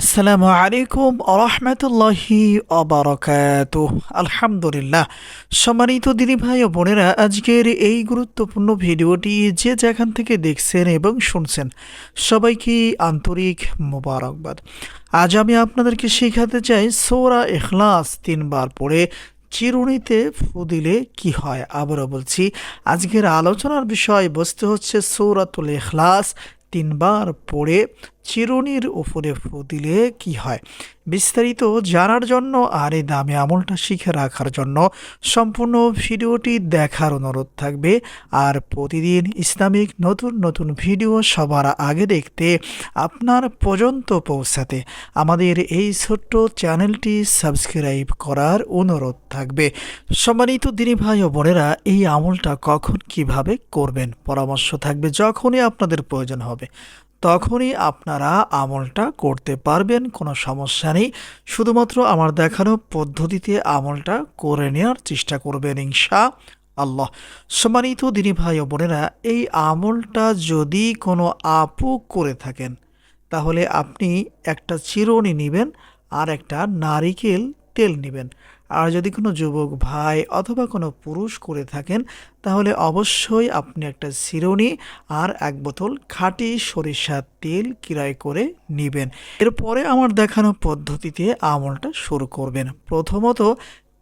আসসালামু আলাইকুম আরহামতুল্লাহি অবরকাত আলহামদুলিল্লাহ। সম্মানিত দিনী ভাই ও বোনেরা, আজকের এই গুরুত্বপূর্ণ ভিডিওটি যে যেখান থেকে দেখছেন এবং শুনছেন, সবাইকে আন্তরিক মোবারকবাদ। আজ আমি আপনাদেরকে শেখাতে চাই সৌরা এখলাস তিনবার পড়ে চিরুনিতে ফু দিলে কি হয়। আবারও বলছি, আজকের আলোচনার বিষয় বস্তু হচ্ছে সৌরাতুল এখলাস তিনবার পড়ে চিরুনির উপরে ফু দিলে কি হয়? বিস্তারিত জানার জন্য আর এই দামে আমলটা শিখে রাখার জন্য সম্পূর্ণ ভিডিওটি দেখার অনুরোধ থাকবে। আর প্রতিদিন ইসলামিক নতুন নতুন ভিডিও সবার আগে দেখতে আপনার পর্যন্ত পৌঁছাতে আমাদের এই ছোট্ট চ্যানেলটি সাবস্ক্রাইব করার অনুরোধ থাকবে। সম্মানিত দিনী ভাই ও বোনেরা, এই আমলটা কখন কীভাবে করবেন? পরামর্শ থাকবে যখনই আপনাদের প্রয়োজন হবে। তখনই আপনারা আমলটা করতে পারবেন, কোনো সমস্যা নেই। শুধুমাত্র আমার দেখানো পদ্ধতিতে আমলটা করে নেওয়ার চেষ্টা করবেন ইনশা আল্লাহ সম্মানিত দিনী ভাই ও বোনেরা, এই আমলটা যদি কোনো আপু করে থাকেন, তাহলে আপনি একটা চিরুনি নেবেন আর একটা নারিকেল তেল নেবেন। আর যদি কোনো যুবক ভাই অথবা কোনো পুরুষ করে থাকেন, তাহলে অবশ্যই আপনি একটা চিরুনি আর এক বোতল খাঁটি সরিষার তেল কিরায় করে নেবেন। এরপরে আমার দেখানো পদ্ধতিতে আমলটা শুরু করবেন। প্রথমত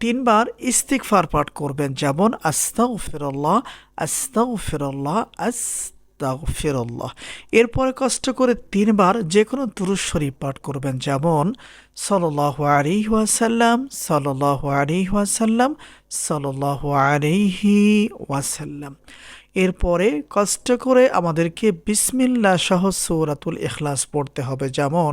তিনবার ইস্তিকফার পাঠ করবেন, যেমন আস্তাউ ফিরল্লাহ আস্তাউ ফিরল্লাহ আস্তাগফিরুল্লাহ। এরপরে কষ্ট করে তিনবার যে কোনো শরীফ পাঠ করবেন। যেমন সল্লাহ আলাইহি ওয়াসাল্লাম সল্লাহ আলাইহি ওয়াসাল্লাম সল্লাহ আলাইহি ওয়াসাল্লাম। এরপরে কষ্ট করে আমাদেরকে বিসমিল্লা সহ সৌরাতুল এখলাস পড়তে হবে। যেমন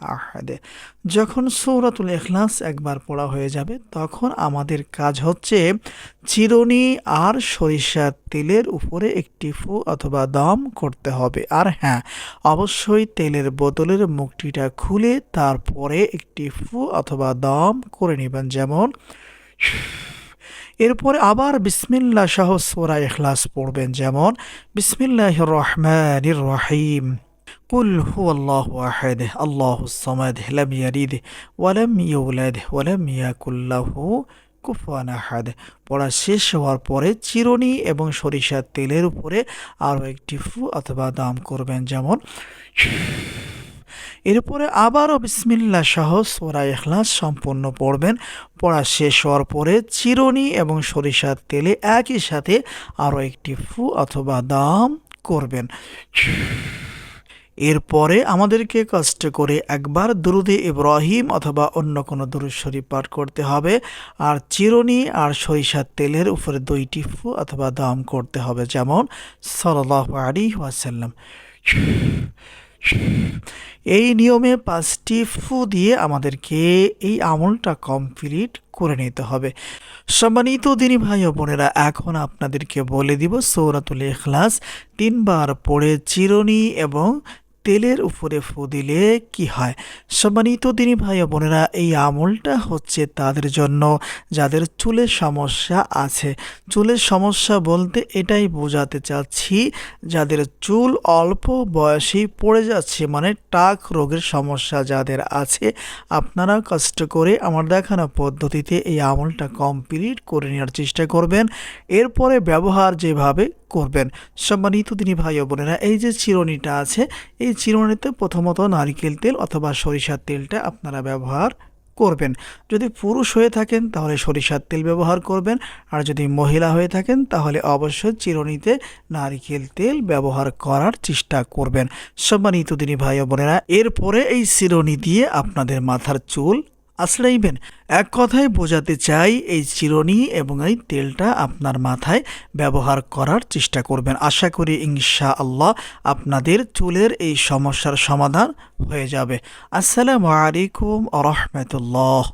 আহাদে। যখন সৌরাতুল এখলাস একবার পড়া হয়ে যাবে, তখন আমাদের কাজ হচ্ছে চিরুনি আর সরিষার তেলের উপরে একটি ফু অথবা দম করতে হবে। আর হ্যাঁ অবশ্যই তেলের বোতলের মুখটিটা খুলে তারপরে একটি ফু অথবা দম করে নেবেন। যেমন, এরপরে আবার বিসমিল্লা সহ সোরা এখলাস পড়বেন। যেমন বিসমিল্লাহ রহমানির রহিম। কুল হু আল্লাহ আহেদ আল্লাহ সমাদ লাম ইয়ারিদ ওয়ালাম ইউলাদ ওয়ালাম ইয়াকুল্লাহু কুফান আহাদ পড়া শেষ হওয়ার পরে চিরনি এবং সরিষার তেলের উপরে আরও একটি ফু অথবা দাম করবেন যেমন এরপরে আবারও বিসমিল্লা সহ সোরা এখলাস সম্পূর্ণ পড়বেন। পড়া শেষ হওয়ার পরে চিরনি এবং সরিষার তেলে একই সাথে আরও একটি ফু অথবা দাম করবেন। এরপরে আমাদেরকে কষ্ট করে একবার দুরুদে ইব্রাহিম অথবা অন্য কোনো দুরুদ শরীফ পাঠ করতে হবে, আর চিরুনি আর সরিষার তেলের উপরে দুইটি ফু অথবা দাম করতে হবে, যেমন সাল্লাহ আলী ওয়াসাল্লাম। এই নিয়মে পাঁচটি ফু দিয়ে আমাদেরকে এই আমলটা কমপ্লিট করে নিতে হবে। সম্মানিত দিনী ভাই ও বোনেরা, এখন আপনাদেরকে বলে দিব সৌরাতুল এখলাস তিনবার পড়ে চিরুনি এবং তেলের উপরে ফু দিলে কি হয়? সম্মানিত দিনী ভাই বোনেরা, এই আমলটা হচ্ছে তাদের জন্য, যাদের চুলের সমস্যা আছে। চুলের সমস্যা বলতে এটাই বোঝাতে চাচ্ছি, যাদের চুল অল্প বয়সেই পড়ে যাচ্ছে মানে টাক রোগের সমস্যা যাদের আছে আপনারা কষ্ট করে আমার দেখানো পদ্ধতিতে এই আমলটা কমপ্লিট করে নেওয়ার চেষ্টা করবেন। এরপরে ব্যবহার যেভাবে করবেন। সম্মানিত তিনি ভাই বোনেরা, এই যে চিরুনিটা আছে, এই চিরুনিতে প্রথমত নারিকেল তেল অথবা সরিষার তেলটা আপনারা ব্যবহার করবেন। যদি পুরুষ হয়ে থাকেন, তাহলে সরিষার তেল ব্যবহার করবেন। আর যদি মহিলা হয়ে থাকেন, তাহলে অবশ্যই চিরুনিতে নারিকেল তেল ব্যবহার করার চেষ্টা করবেন। সম্মানিত দিনী ভাই বোনেরা, এরপরে এই চিরুনি দিয়ে আপনাদের মাথার চুল আশ্রয়বেন এক কথায় বোঝাতে চাই, এই চিরনি এবং এই তেলটা আপনার মাথায় ব্যবহার করার চেষ্টা করবেন। আশা করি ইনশা আল্লাহ আপনাদের চুলের এই সমস্যার সমাধান হয়ে যাবে। আসসালামু আলাইকুম আ রহমতুল্লাহ।